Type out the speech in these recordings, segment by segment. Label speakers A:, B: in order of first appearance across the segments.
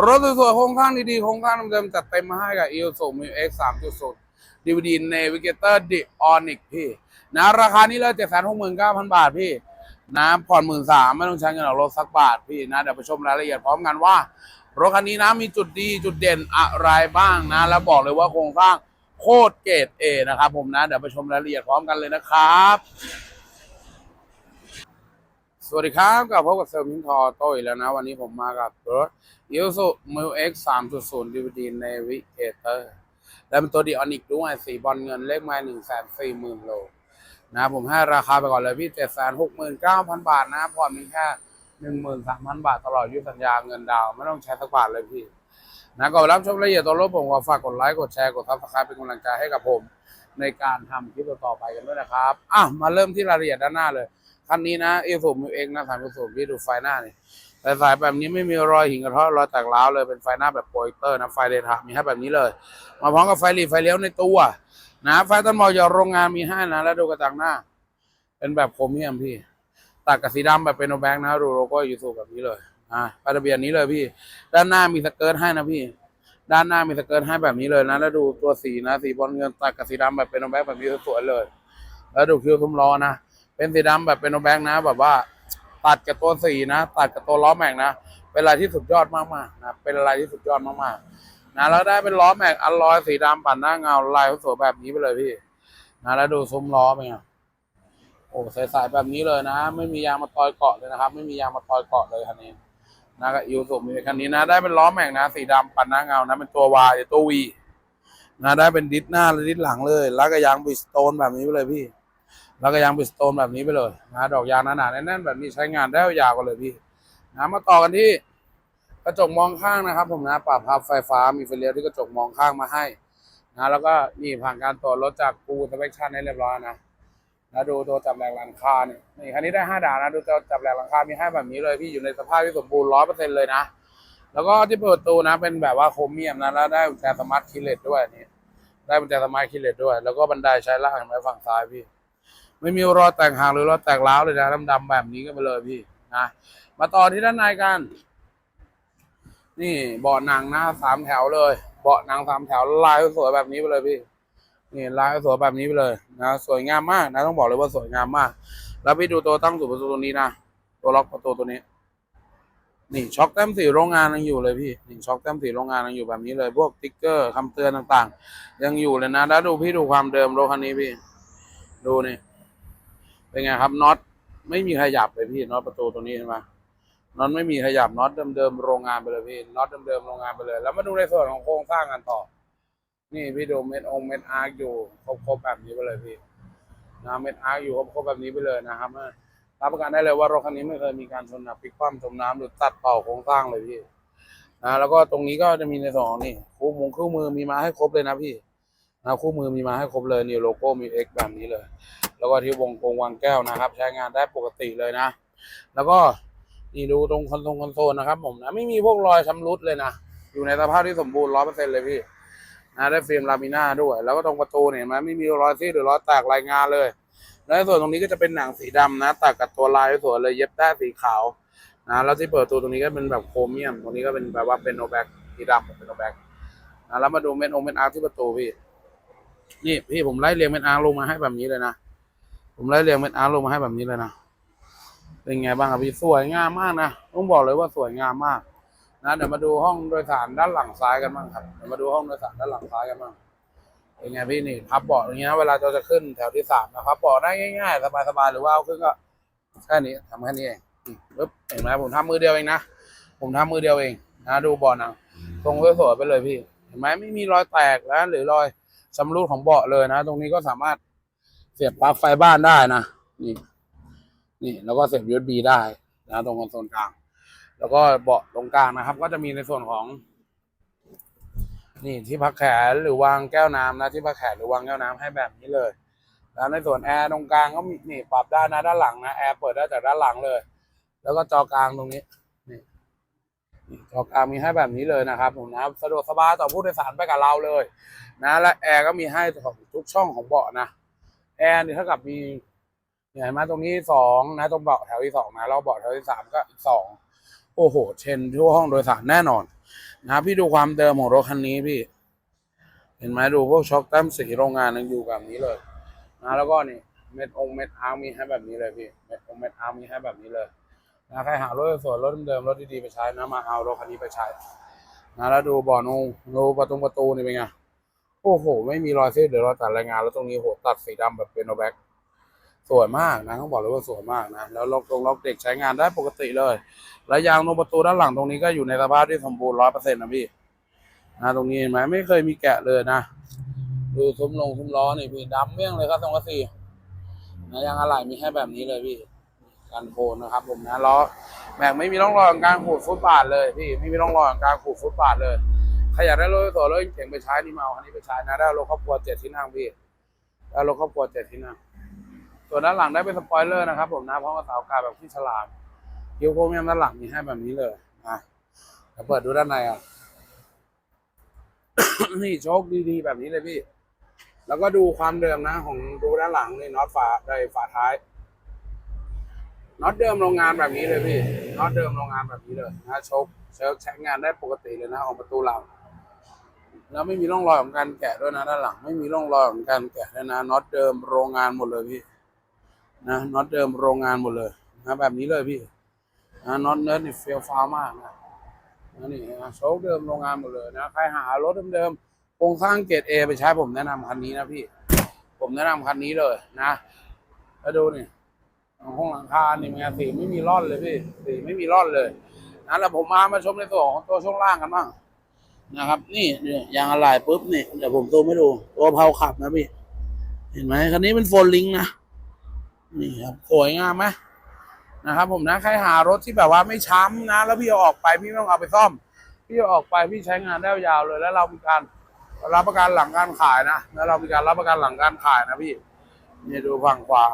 A: รถสวยๆโครงข้างดีๆโครงข้างเดิมจัดเต็มมาให้กับ e o s o m i x 3.0 DVD Navigator d o n i c พี่ นะราคานี้เลย769,000 บาทพี่ นะผ่อนหมื่นสามไม่ต้องใช้เงินออกรถสักบาทพี่นะ เดี๋ยวไปชมรายละเอียดพร้อมกันว่า รถคันนี้นะมีจุดดีจุดเด่นอะไรบ้างนะ แล้วบอกเลยว่าโครงสร้างโคตรเกรดเอนะครับผมนะ เดี๋ยวไปชมรายละเอียดพร้อมกันเลยนะครับ สวัสดีครับกับพบกับเซอร์มินทอโต้อีกแล้วนะ วันนี้ผมมากับรถ i s u m i l X 3.0 DVD Navigator และเป็นตัวดีออนิกด้วยสีบอลเงินเลขไม้หนึ่งแสนสี่หมื่นโลนะผมให้ราคาไปก่อนเลยพี่เจ็ดแสนหกหมื่นเก้าพันบาทนะผ่อนมีแค่หนึ่งหมื่นสามพันบาทตลอดยุสัญญาเงินดาว ไม่ต้องใช้สักบาทเลยพี่ นะก่อนรับชมรายละเอียดตัวรถผมขอฝากกดไลค์กดแชร์กดซับสไครป์เป็นกำลังใจให้กับผม ในการทำคลิปต่อไปกันด้วยนะครับอะมาเริ่มที่รายละเอียดด้านหน้าเลย คันนี้นะเอสูมิเองนะสามสูพี่ดูไฟหน้านี่แต่สายแบบนี้ไม่มีรอยหินกระเทาะรอยแตกร้าวเลยเป็นไฟหน้าแบบโปรเจคเตอร์นะไฟเดทะมีให้แบบนี้เลย มาพร้อมกับไฟหลีไฟเลี้ยวในตัวนะไฟต้นมอจากโรงงานมีให้นะแล้วดูกระจังหน้า เป็นแบบโครเมียมพี่ตัดกับสีดำแบบเป็นโนแบงค์นะดูโลโก้ยูสูแบบนี้เลยอ่าป้ายทะเบียนนี้เลยพี่ ด้านหน้ามีสเกิร์ตให้นะพี่ ด้านหน้ามีสเกิร์ตให้แบบนี้เลยนะ แล้วดูตัวสีนะสีบอลเงินตัดกับสีดำแบบเป็นโนแบงค์แบบนี้สวยเลย แล้วดูคิ้วทุ่มล้อนะ เป็นสีดำแบบเป็นโนแบงค์นะ แบบว่าตัดกับตัวสีนะ ตัดกับตัวล้อแม็กนะ เป็นอะไรที่สุดยอดมากๆนะเป็นอะไรที่สุดยอดมากๆนะแล้วได้เป็นล้อแม็กอัลลอยสีดำปั่นหน้าเงาลายสวยแบบนี้ไปเลยพี่นะแล้วดูซุ้มล้อเป็นไงโอ้ใสๆแบบนี้เลยนะ ไม่มียางมาตอยเกาะเลยนะครับ ไม่มียางมาตอยเกาะเลยคันนี้นะก็อิวสุมีคันนี้นะ ได้เป็นล้อแม็กนะ สีดำปั่นหน้าเงานะเป็นตัววายตัววีนะได้เป็นดิสหน้าและดิสหลังเลย แล้วก็ยางบิสโตนแบบนี้ไปเลยพี่ แล้วก็ยางบิสโตนแบบนี้ไปเลยนะดอกยางหนาๆแน่นๆแบบนี้ใช้งานได้ยาวกันเลยพี่นะมาต่อกันที่กระจกมองข้างนะครับ ผมนะปรับพับไฟฟ้ามีไฟเลี้ยวที่กระจกมองข้างมาให้นะแล้วก็นี่ผ่านการตรวจรถจากกูสเปคชั่นให้เรียบร้อยนะนะดูตัวจับแรงหลังคาเนี่ยนี่คันนี้ได้ห้าดาวนะดูตัวจับแรงหลังคามีให้แบบนี้เลยพี่อยู่ในสภาพที่สมบูรณ์ร้อยเปอร์เซ็นเลยนะแล้วก็ที่เปิดตูนะเป็นแบบว่าโครเมียมนะแล้วได้กุญแจสมาร์ทคีเลสด้วยนี่ได้กุญแจสมาร์ทคีเลสด้วย แล้วก็บันไดใช้ล่ากเห็นไหมฝั่งซ้ายพี่ ไม่มีรอยแตกหักหรือรอยแตกร้าวเลยนะดำๆแบบนี้ก็ไปเลยพี่นะมาต่อที่ด้านในกัน นี่เบาะหนังนะสามแถวเลย เบาะหนังสามแถวลายสวยแบบนี้ไปเลยพี่ นี่ลายสวยแบบนี้ไปเลยนะสวยงามมากนะต้องบอกเลยว่าสวยงามมาก แล้วพี่ดูตัวตั้งสูบประตูตัวนี้นะตัวล็อกประตูตัวนี้ นี่ช็อคแต้มสีโรงงานยังอยู่เลยพี่นี่ช็อคแต้มสีโรงงานยังอยู่แบบนี้เลย พวกติ๊กเกอร์คำเตือนต่างๆ ยังอยู่เลยนะแล้วดูพี่ดูความเดิมรถคันนี้พี่ ดูนี่ เป็นไงครับน็อตไม่มีขยับเลยพี่น็อตประตูตัวนี้เห็นไหมน็อตไม่มีขยับน็อตเดิมๆโรงงานไปเลยพี่น็อตเดิมๆโรงงานไปเลย แล้วมาดูในส่วนของโครงสร้างกันต่อ นี่พี่ดูเม็ดองเม็ดอาร์คอยู่ครบๆแบบนี้ไปเลยพี่นะเม็ดอาร์คอยู่ครบๆแบบนี้ไปเลยนะครับรับประกันได้เลยว่ารถคันนี้ไม่เคยมีการชนนักพลิกคว่ำจมน้ำหรือตัดต่อโครงสร้างเลยพี่นะแล้วก็ตรงนี้ก็จะมีในสองนี่คู่มงคู่มือมีมาให้ครบเลยนะพี่นะคู่มือมีมาให้ครบเลยนี่โลโก้มี X แบบนี้เลย แล้วก็ที่วงกงวางแก้วนะครับ ใช้งานได้ปกติเลยนะ แล้วก็นี่ดูตรงคอนโซลคอนโซลนะครับ ผมนะไม่มีพวกรอยชำรุดเลยนะอยู่ในสภาพที่สมบูรณ์ร้อยเปอร์เซ็นเลยพี่นะได้ฟิล์มลามิน่าด้วย แล้วก็ตรงประตูเนี่ยเห็นไหมไม่มีรอยซีดหรือรอยแตกรายงานเลย แล้วในส่วนตรงนี้ก็จะเป็นหนังสีดำนะตัดกับตัวลายสวยเลยเย็บได้สีขาวนะแล้วที่เปิดประตูตรงนี้ก็เป็นแบบโครเมียม ตรงนี้ก็เป็นแบบว่าเป็นโนแบ็กสีดำเป็นโนแบ็กนะแล้วมาดูเม็ดองเม็ดอาร์ที่ประตูพี่ นี่พี่ผมไล่เรียงเม็ดอาร์ลงมาให้แบบนี้เลยนะ ผมไล่เรียงเม็ดอาร์ลงมาให้แบบนี้เลยนะเป็นไงบ้างครับพี่สวยงามมากนะต้องบอกเลยว่าสวยงามมาก นะเดี๋ยวมาดูห้องโดยสารด้านหลังซ้ายกันบ้างครับเดี๋ยวมาดูห้องโดยสารด้านหลังซ้ายกันบ้างเป็นไงพี่นี่พับเบาะอย่างเงี้ยเวลาเราจะขึ้นแถวที่สามนะครับเบาะได้ง่ายๆสบายๆหรือว่าเอาขึ้นก็แค่นี้ทำแค่นี้เองปึ๊บเห็นไหมผมทำมือเดียวเองนะผมทำมือเดียวเองนะดูเบาะหนังตรงสวยๆไปเลยพี่ เห็นไหมไม่มีรอยแตกแล้วหรือรอยชำรุดของเบาะเลยนะ ตรงนี้ก็สามารถ สียบปลั๊กไฟบ้านได้นะนี่ นี่แล้วก็เสียบ USB ได้นะตรงคอนโซลกลาง แล้วก็เบาะตรงกลางนะครับ ก็จะมีในส่วนของ นี่ที่พักแขนหรือวางแก้วน้ำนะที่พักแขนหรือวางแก้วน้ำให้แบบนี้เลยแล้วในส่วนแอร์ตรงกลางก็มีนี่ปรับได้นะด้านหลังนะแอร์เปิดได้จากด้านหลังเลย แล้วก็จอกลางตรงนี้นี่จอกลางมีให้แบบนี้เลยนะครับผมนะสะดวกสบายต่อผู้โดยสารไปกับเราเลย นะ และแอร์ก็มีให้ของทุกช่องของเบาะนะ แอร์นี่เท่ากับมีเนี่ยเห็นไหมตรงนี้สองนะ ตรงเบาะแถวที่สองนะแล้วเบาะแถวที่สามก็อีกสองโอ้โห เชนทั่วห้องโดยสารแน่นอนนะพี่ดูความเดิมของรถคันนี้พี่ เห็นไหมดูพวกช็อคแต้มสีโรงงานยังอยู่แบบนี้เลยนะแล้วก็นี่เม็ดองเม็ดอาร์มีให้แบบนี้เลยพี่เม็ดองเม็ดอาร์มีให้แบบนี้เลยนะใครหารถสวยรถเดิมรถดีๆไปใช้นะมาเอารถคันนี้ไปใช้นะแล้วดูบ่อนูดูประตูประตูนี่เป็นไง โอ้โห ไม่มีรอยเส้นเดี๋ยวเราตัดรายงานแล้วตรงนี้โหตัดสีดำแบบเป็นโนแบ็กสวยมากนะต้องบอกเลยว่าสวยมากนะ แล้วล็อกตรงล็อกเด็กใช้งานได้ปกติเลย และยางตรงประตูด้านหลังตรงนี้ก็อยู่ในสภาพที่สมบูรณ์ร้อยเปอร์เซ็นต์นะพี่นะตรงนี้เห็นไหมไม่เคยมีแกะเลยนะ ดูซุ้มลงซุ้มล้อนี่พี่ดำเมี่ยงเลยครับตรงกระสีนะยางอะไหล่มีให้แบบนี้เลยพี่กันโคนนะครับ ผมนะล้อแม็กไม่มีร่องรอยของการขูดฟุตบาทเลยพี่ไม่มีร่องรอยของการขูดฟุตบาทเลย ใครอยากได้รถสวยรถเก่งไปใช้นี่มาเอาคันนี้ไปใช้นะได้รถครอบครัวเจ็ดที่นั่งพี่ได้รถครอบครัวเจ็ดที่นั่งส่วนด้านหลังได้เป็นสปอยเลอร์นะครับ ผมนะพร้อมกับเสากาแบบที่ฉลามคิ้วโค้งแยมด้านหลังมีให้แบบนี้เลยนะเดี๋ยวเปิดดูด้านในอะนี่โชคดีๆแบบนี้เลยพี่ แล้วก็ดูความเดิมนะ ของดูด้านหลังนี่น็อตฝาในฝาท้ายน็อตเดิมโรงงานแบบนี้เลยพี่น็อตเดิมโรงงานแบบนี้เลยนะโชคเชิร์ใช้งานได้ปกติเลยนะของประตูหลัง แล้วไม่มีร่องรอยของการแกะด้วยนะด้านหลัง ไม่มีร่องรอยของการแกะด้วยนะน็อตเดิมโรงงานหมดเลยพี่นะน็อตเดิมโรงงานหมดเลยนะแบบนี้เลยพี่นะน็อตเนิร์ดนี่เฟี้ยวฟ้าวมากนะนะนี่นะโชคเดิมโรงงานหมดเลยนะใครหารถเดิมๆโครงสร้างเกรดเอไปใช้ผมแนะนำคันนี้นะพี่ ผมแนะนำคันนี้เลยนะแล้วดูนี่ห้องหลังคานี่มันสีไม่มีร่อนเลยพี่สีไม่มีร่อนเลยนะแล้วผมมามาชมในตัวนของตัวช่วงล่างกันบ้าง นะครับ นี่เนี่ยยางอะไหล่ปุ๊บนี่เดี๋ยวผมซูมให้ดูตัวเพาขับนะพี่ เห็นไหมคันนี้เป็นโฟลลิงนะนี่ครับสวยงามไหมนะครับ ผมนะใครหารถที่แบบว่าไม่ช้ำนะ แล้วพี่เอาออกไปพี่ไม่ต้องเอาไปซ่อม พี่เอาออกไปพี่ใช้งานได้ยาวเลย แล้วเรามีการรับประกันหลังการขายนะแล้วเรามีการรับประกันหลังการขายนะพี่นี่ดูฝั่งขวา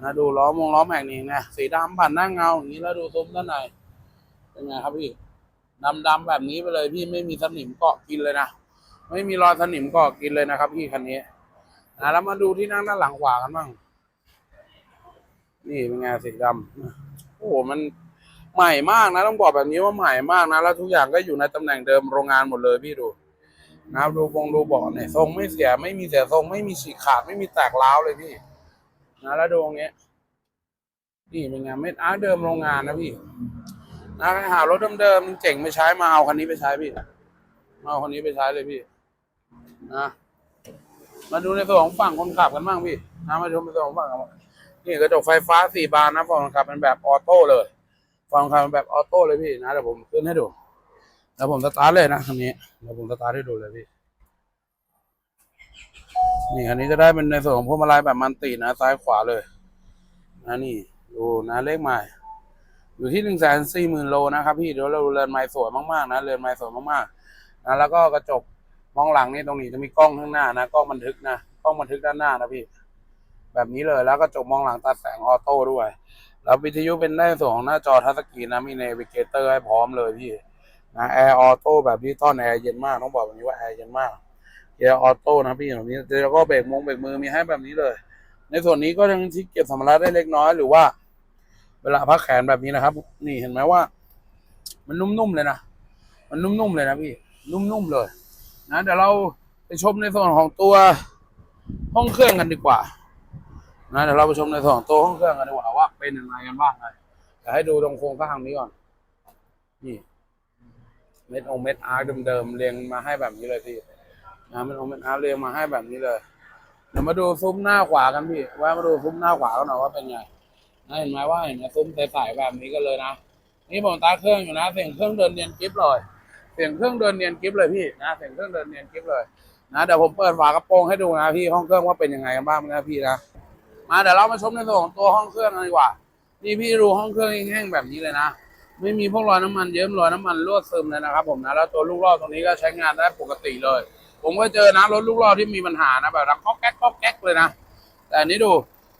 A: นะดูล้อมงล้อแม็กนี่นะสีดำผ่านหน้าเงาอย่างนี้แล้วดูซุ้มด้านในเป็นไงครับพี่ ดำดำๆแบบนี้ไปเลยพี่ไม่มีสนิมเกาะกินเลยนะไม่มีรอยสนิมเกาะกินเลยนะครับพี่คันนี้นะแล้วมาดูที่นั่งด้านหลังขวากันบ้างนี่เป็นไงสีดำโอ้โหมันใหม่มากนะ ต้องบอกแบบนี้ว่าใหม่มากนะ แล้วทุกอย่างก็อยู่ในตำแหน่งเดิมโรงงานหมดเลยพี่ดูนะครับดูฟงดูเบาะเนี่ยทรงไม่เสียไม่มีเสียทรงไม่มีฉีกขาดไม่มีแตกร้าวเลยพี่นะแล้วดูตรงเนี้ยนี่เป็นไงเม็ดอาร์เดิมโรงงานนะพี่ นะหารถเดิมๆเจ๋งไม่ใช้มาเอาคันนี้ไปใช้พี่มาเอาคันนี้ไปใช้เลยพี่นะมาดูในส่วนของฝั่งคนขับกันบ้างพี่นะมาชมในส่วนของฝั่งนี่กระจกไฟฟ้าสี่บานนะฝั่งคนขับเป็นแบบออโต้เลยฝั่งคนขับเป็นแบบออโต้เลยพี่นะเดี๋ยวผมขึ้นให้ดูแล้วผมสตาร์ทเลยนะคันนี้เดี๋ยวผมสตาร์ทให้ดูเลยพี่นี่คันนี้จะได้เป็นในส่วนของพวงมาลัยแบบมันตินะซ้ายขวาเลยนะนี่ดูนะเลขใหม่ อยู่ที่หนึ่งแสนสี่หมื่นโลนะครับพี่เดี๋ยวเราเรือนไม้สวยมากๆนะเรือนไม้สวยมากๆนะแล้วก็กระจกมองหลังนี่ตรงนี้จะมีกล้องข้างหน้านะกล้องบันทึกนะกล้องบันทึกด้านหน้านะพี่ แบบนี้เลยแล้วก็จกมองหลังตัดแสงออโต้ด้วย แล้ววิทยุเป็นได้ส่วนของหน้าจอทัชสกรีนนะมีเนวิเกเตอร์ให้พร้อมเลยพี่นะแอร์ออโต้แบบดิจิตอลแอร์เย็นมากต้องบอกแบบนี้ว่าแอร์เย็นมากแอร์ออโต้นะพี่แบบนี้แล้วก็เบรกมงเบรกมือมีให้แบบนี้เลย ในส่วนนี้ก็ยังที่เก็บสัมภาระได้เล็กน้อยหรือว่า เวลาพักแขนแบบนี้นะครับ นี่เห็นไหมว่า มันนุ่มๆเลยนะ มันนุ่มๆเลยนะพี่ นุ่มๆเลย นะเดี๋ยวเราไปชมในส่วนของตัวห้องเครื่องกันดีกว่า นะเดี๋ยวเราไปชมในส่วนของตัวห้องเครื่องกันดีกว่าว่าเป็นยังไงกันบ้างเลยเดี๋ยวให้ดูตรงโครงสร้างนี้ก่อน นี่ เม็ดองเม็ดอาร์เดิมๆเรียงมาให้แบบนี้เลยพี่นะเม็ดองเม็ดอาร์เรียงมาให้แบบนี้เลยเดี๋ยวมาดูซุ้มหน้าขวากันพี่ว่ามาดูซุ้มหน้าขวากันหน่อยว่าเป็นไง เห็นไหมว่าเห็นไหมซุ้มใสๆแบบนี้กันเลยนะนี่ผมตาเครื่องอยู่นะเสียงเครื่องเดินเนียนกิฟเลยเสียงเครื่องเดินเนียนกิฟเลยพี่นะเสียงเครื่องเดินเนียนกิฟเลยนะเดี๋ยวผมเปิดฝากระโปรงให้ดูนะพี่ห้องเครื่องว่าเป็นยังไงกันบ้างนะพี่นะมาเดี๋ยวเรามาชมในส่วนของตัวห้องเครื่องกันดีกว่านี่พี่ดูห้องเครื่องแห้งๆแบบนี้เลยนะไม่มีพวกรอยน้ำมันเยิ้มรอยน้ำมันรั่วซึมเลยนะครับ ผมนะแล้วตัวลูกล่อตรงนี้ก็ใช้งานได้ปกติเลย ผมก็เจอนะรถลูกล่อที่มีปัญหานะแบบดังก๊อกแก๊กก๊อกแก๊กเลยนะแต่นนี้ดู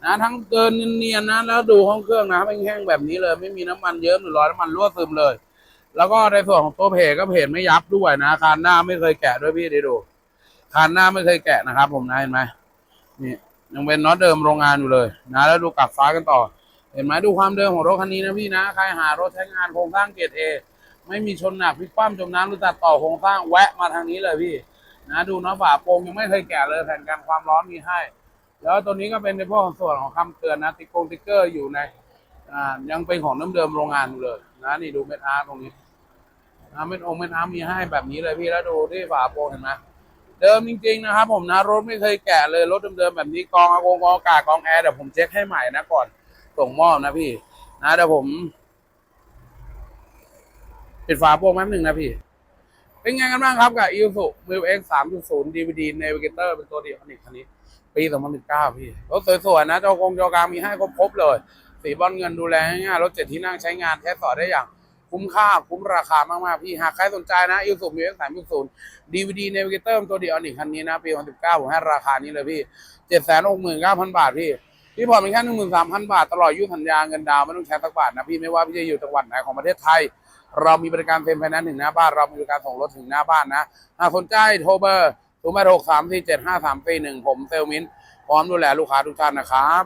A: นะทั้งเดินเนียนๆนะแล้วดูห้องเครื่องนะแห้งๆแบบนี้เลยไม่มีน้ำมันเยิ้มหรือรอยน้ำมันรั่วซึมเลย แล้วก็ในส่วนของตัวเพจก็เพจไม่ยับด้วยนะคานหน้าไม่เคยแกะด้วยพี่ได้ดูคานหน้าไม่เคยแกะนะครับ ผมนะเห็นไหมนี่ยังเป็นน็อตเดิมโรงงานอยู่เลย นะ แล้วดูกลับฟ้ากันต่อ เห็นไหมดูความเดิมของรถคันนี้นะพี่นะใครหารถใช้งานโครงสร้างเกรดเอไม่มีชนหนักพลิกคว่ำจมน้ำหรือตัดต่อโครงสร้างแวะมาทางนี้เลยพี่ นะ ดูนะฝาโปรงยังไม่เคยแกะเลยแผ่นกันความร้อนมีให้ แล้วตัวนี้ก็เป็นในพวกส่วนของคำเตือนนะติ๊กโกงติ๊กเกอร์อยู่ในอ่ายังเป็นของเดิมๆโรงงานอยู่เลยนะนี่ดูเม็ดอาร์ตรงนี้นะเม็ดองเม็ดอาร์ตมีให้แบบนี้เลยพี่แล้วดูที่ฝาโปร่งเห็นไหมเดิมจริงๆนะครับผมนะรถไม่เคยแกะเลยรถเดิมๆแบบนี้กองอากงกองอากาศกองแอร์เดี๋ยวผมเช็คให้ใหม่นะก่อนส่งมอบนะพี่ นะเดี๋ยวผมปิดฝาโปร่งแป๊บหนึ่งนะพี่ เป็นไงกันบ้างครับกับ i s u m i l X 3.0 DVD Navigator เป็นตัวเดียวคันนี้คันนี้ ปี2019พี่รถสวยๆนะเจ้ากงเจ้ากลางมีให้ครบๆเลย สีบอลเงินดูแลง่ายๆรถเจ็ดที่นั่งใช้งานแท้สอดได้อย่างคุ้มค่า คุ้มราคามาก ๆ พี่ หากใครสนใจนะ i s u m i l X 3.0 DVD Navigator เป็นตัวเดียวอีกคันนี้นะ ปี2019ผมให้ราคานี้เลยพี่769,000บาทพี่ พี่ผ่อนเป็นแค่13,000บาท ตลอดอายุสัญญาเงินดาวไม่ต้องใช้สักบาทนะพี่ไม่ว่าพี่จะอยู่จังหวัดไหนของประเทศไทย เรามีบริการเซ็นไฟแนนซ์ถึงหน้าบ้านเรามีบริการส่งรถถึงหน้าบ้านนะหากสนใจโทรเบอร์ ศูนย์แปดหกสามสี่เจ็ดห้าสามสี่หนึ่งผมเซลมินพร้อมดูแลลูกค้าทุกท่านนะครับ